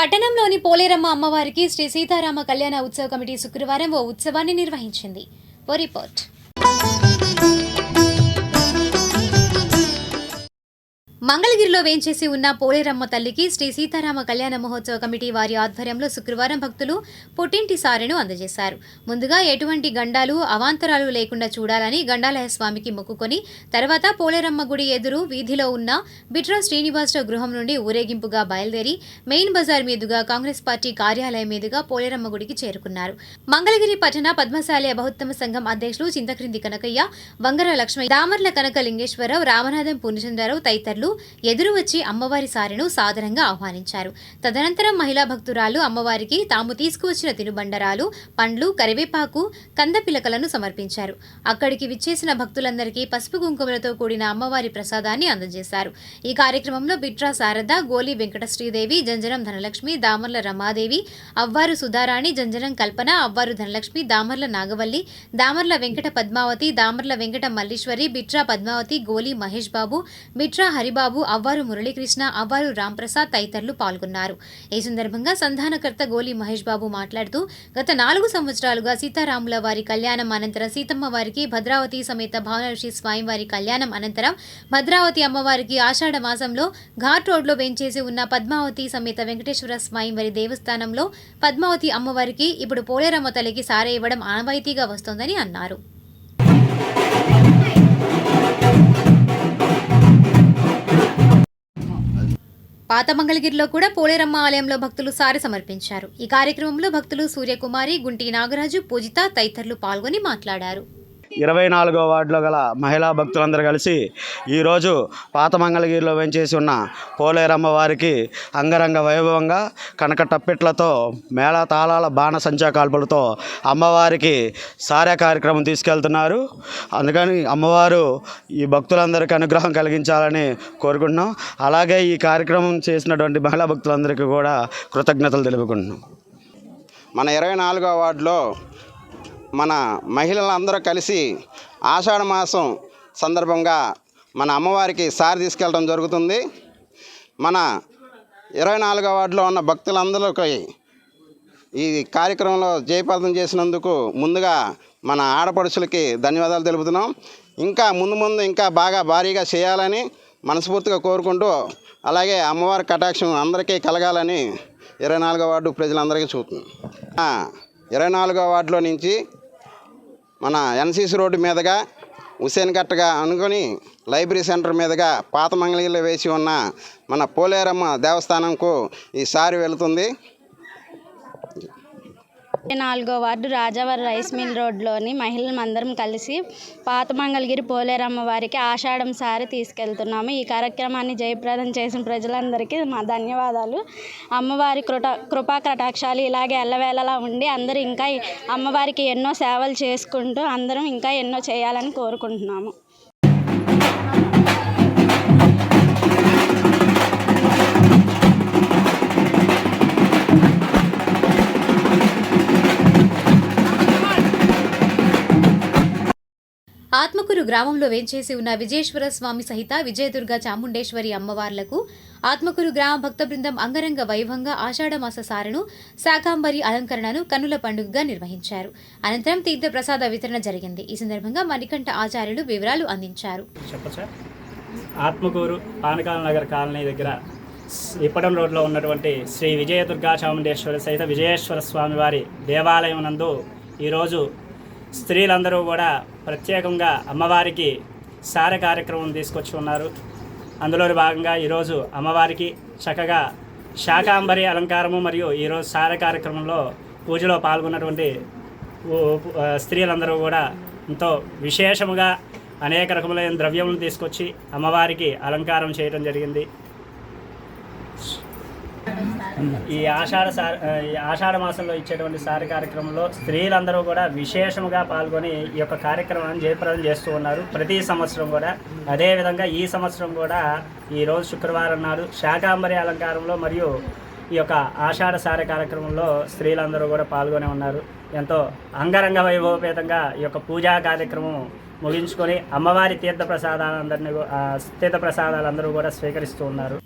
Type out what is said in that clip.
పట్టణంలోని పోలేరమ్మ అమ్మవారికి శ్రీ సీతారామ కళ్యాణ ఉత్సవ కమిటీ శుక్రవారం ఓ ఉత్సవాన్ని నిర్వహించింది. ఓ రిపోర్ట్. మంగళగిరిలో వేంచేసి ఉన్న పోలేరమ్మ తల్లికి శ్రీ సీతారామ కళ్యాణ మహోత్సవ కమిటీ వారి ఆధ్వర్యంలో శుక్రవారం భక్తులు పుట్టింటి సారెను అందజేశారు. ముందుగా ఎటువంటి గండాలు అవాంతరాలు లేకుండా చూడాలని గండాలయ స్వామికి మొక్కుకొని తర్వాత పోలేరమ్మ గుడి ఎదురు వీధిలో ఉన్న బిట్రా శ్రీనివాసరావు గృహం నుండి ఊరేగింపుగా బయలుదేరి మెయిన్ బజార్ మీదుగా కాంగ్రెస్ పార్టీ కార్యాలయం మీదుగా పోలేరమ్మ గుడికి చేరుకున్నారు. మంగళగిరి పట్టణ పద్మశాలి బహుత్తమ సంఘం అధ్యక్షులు చింతక్రింది కనకయ్య వంగర లక్ష్మయ్య దామర్ల కనక లింగేశ్వరరావు రామనాథం పూర్ణచంద్రరావు తదితరులు ఎదురు వచ్చి అమ్మవారి సారెను సాదరంగా ఆహ్వానించారు. తదనంతరం మహిళా భక్తురాలు అమ్మవారికి తాము తీసుకువచ్చిన తినుబండరాలు పండ్లు కరివేపాకు కందపిలకలను సమర్పించారు. అక్కడికి విచ్చేసిన భక్తులందరికీ పసుపు కుంకుమలతో కూడిన అమ్మవారి ప్రసాదాన్ని అందజేశారు. ఈ కార్యక్రమంలో బిట్రా శారద గోలి వెంకట శ్రీదేవి జంజనం ధనలక్ష్మి దామర్ల రమాదేవి అవ్వారు సుధారాణి జంజనం కల్పన అవ్వారు ధనలక్ష్మి దామర్ల నాగవల్లి దామర్ల వెంకట పద్మావతి దామర్ల వెంకట మల్లీశ్వరి బిట్రా పద్మావతి గోలి మహేష్ బాబు బిట్రా హరిబాబు అవ్వారు మురళీకృష్ణ అవ్వారు రాంప్రసాద్ తదితరులు పాల్గొన్నారు. ఈ సందర్భంగా సంధానకర్త గోలి మహేష్ బాబు మాట్లాడుతూ గత నాలుగు సంవత్సరాలుగా సీతారాముల వారి కళ్యాణం అనంతరం సీతమ్మ వారికి భద్రావతి సమేత భావనఋషి స్వామివారి కళ్యాణం అనంతరం భద్రావతి అమ్మవారికి ఆషాఢ మాసంలో ఘాట్ రోడ్లో వేంచేసి ఉన్న పద్మావతి సమేత వెంకటేశ్వర స్వామివారి దేవస్థానంలో పద్మావతి అమ్మవారికి ఇప్పుడు పోలేరమ్మ తల్లికి సారే ఇవ్వడం ఆనవాయితీగా వస్తోందని అన్నారు. పాత మంగళగిరిలో కూడా పోలేరమ్మ ఆలయంలో భక్తులు సారి సమర్పించారు. ఈ కార్యక్రమంలో భక్తులు సూర్యకుమారి గుంటి నాగరాజు పూజిత తదితరులు పాల్గొని మాట్లాడారు. ఇరవై నాలుగో వార్డులో గల మహిళా భక్తులందరూ కలిసి ఈరోజు పాత మంగళగిరిలో వెంచేసి ఉన్న పోలేరమ్మ వారికి అంగరంగ వైభవంగా కనక టప్పెట్లతో మేళ తాళాల బాణ సంచా కాల్పులతో అమ్మవారికి సారే కార్యక్రమం తీసుకెళ్తున్నారు. అందుకని అమ్మవారు ఈ భక్తులందరికీ అనుగ్రహం కలిగించాలని కోరుకుంటున్నాం. అలాగే ఈ కార్యక్రమం చేసినటువంటి మహిళా భక్తులందరికీ కూడా కృతజ్ఞతలు తెలుపుకుంటున్నాం. మన ఇరవై నాలుగో వార్డులో మన మహిళలందరూ కలిసి ఆషాఢ మాసం సందర్భంగా మన అమ్మవారికి సారి తీసుకెళ్ళడం జరుగుతుంది. మన ఇరవై నాలుగో వార్డులో ఉన్న భక్తులందరికీ ఈ కార్యక్రమంలో జయప్రదం చేసినందుకు ముందుగా మన ఆడపడుచులకి ధన్యవాదాలు తెలుపుతున్నాం. ఇంకా ముందు ముందు ఇంకా బాగా భారీగా చేయాలని మనస్ఫూర్తిగా కోరుకుంటూ అలాగే అమ్మవారి కటాక్షం అందరికీ కలగాలని ఇరవై నాలుగో వార్డు ప్రజలందరికీ చూస్తున్నాం ఇరవై నాలుగో వార్డులో నుంచి మన ఎన్సీసీ రోడ్డు మీదుగా హుసేన్ కట్టగా అనుకొని లైబ్రరీ సెంటర్ మీదుగా పాత మంగళగిరిలో వేసి ఉన్న మన పోలేరమ్మ దేవస్థానంకు ఈసారి వెళుతుంది. నాలుగో వార్డు రాజావారి రైస్ మిల్ రోడ్లోని మహిళలందరం కలిసి పాత మంగళగిరి పోలేరమ్మ వారికి ఆషాఢం సారి తీసుకెళ్తున్నాము. ఈ కార్యక్రమాన్ని జయప్రదం చేసిన ప్రజలందరికీ మా ధన్యవాదాలు. అమ్మవారి కృట కృపా కటాక్షాలు ఇలాగే ఎల్లవేళలా ఉండి అందరూ ఇంకా అమ్మవారికి ఎన్నో సేవలు చేసుకుంటూ అందరం ఇంకా ఎన్నో చేయాలని కోరుకుంటున్నాము. ఆత్మకూరు గ్రామంలో వేంచేసి ఉన్న విజయేశ్వర స్వామి సహిత విజయదుర్గ చాముండేశ్వరి అమ్మవార్లకు ఆత్మకూరు గ్రామ భక్త బృందం అంగరంగ వైభవంగా ఆషాఢమాస సారను శాకాంబరి అలంకరణను కన్నుల పండుగగా నిర్వహించారు. అనంతరం తీర్థ ప్రసాద వితరణ జరిగింది. ఈ సందర్భంగా మణికంఠ ఆచార్యులు వివరాలు అందించారు. ఆత్మకూరు పానకాల నగర్ కాలనీ దగ్గర ఇప్పటం రోడ్లో ఉన్నటువంటి శ్రీ విజయ దుర్గా చాముండేశ్వరి సహిత విజయేశ్వర స్వామి వారి దేవాలయం నందు ఈరోజు స్త్రీలందరూ కూడా ప్రత్యేకంగా అమ్మవారికి సార కార్యక్రమం తీసుకొచ్చి ఉన్నారు. అందులోని భాగంగా ఈరోజు అమ్మవారికి చక్కగా శాకాంబరి అలంకారము మరియు ఈరోజు సార కార్యక్రమంలో పూజలో పాల్గొన్నటువంటి స్త్రీలందరూ కూడా ఎంతో విశేషముగా అనేక రకములైన ద్రవ్యములను తీసుకొచ్చి అమ్మవారికి అలంకారం చేయడం జరిగింది. ఈ ఆషాఢ సార్ ఈ ఆషాఢ మాసంలో ఇచ్చేటువంటి సారి కార్యక్రమంలో స్త్రీలందరూ కూడా విశేషముగా పాల్గొని ఈ యొక్క కార్యక్రమాన్ని జయప్రదం చేస్తూ ఉన్నారు. ప్రతి సంవత్సరం కూడా. అదేవిధంగా ఈ సంవత్సరం కూడా ఈ రోజు శుక్రవారం నాడు శాకాంబరి అలంకారంలో మరియు ఈ యొక్క ఆషాఢ సార కార్యక్రమంలో స్త్రీలందరూ కూడా పాల్గొని ఉన్నారు. ఎంతో అంగరంగ వైభవపేతంగా ఈ యొక్క పూజా కార్యక్రమం ముగించుకొని అమ్మవారి తీర్థ ప్రసాదాలందరినీ కూ- ఆ తీర్థ ప్రసాదాలందరూ కూడా స్వీకరిస్తూ ఉన్నారు.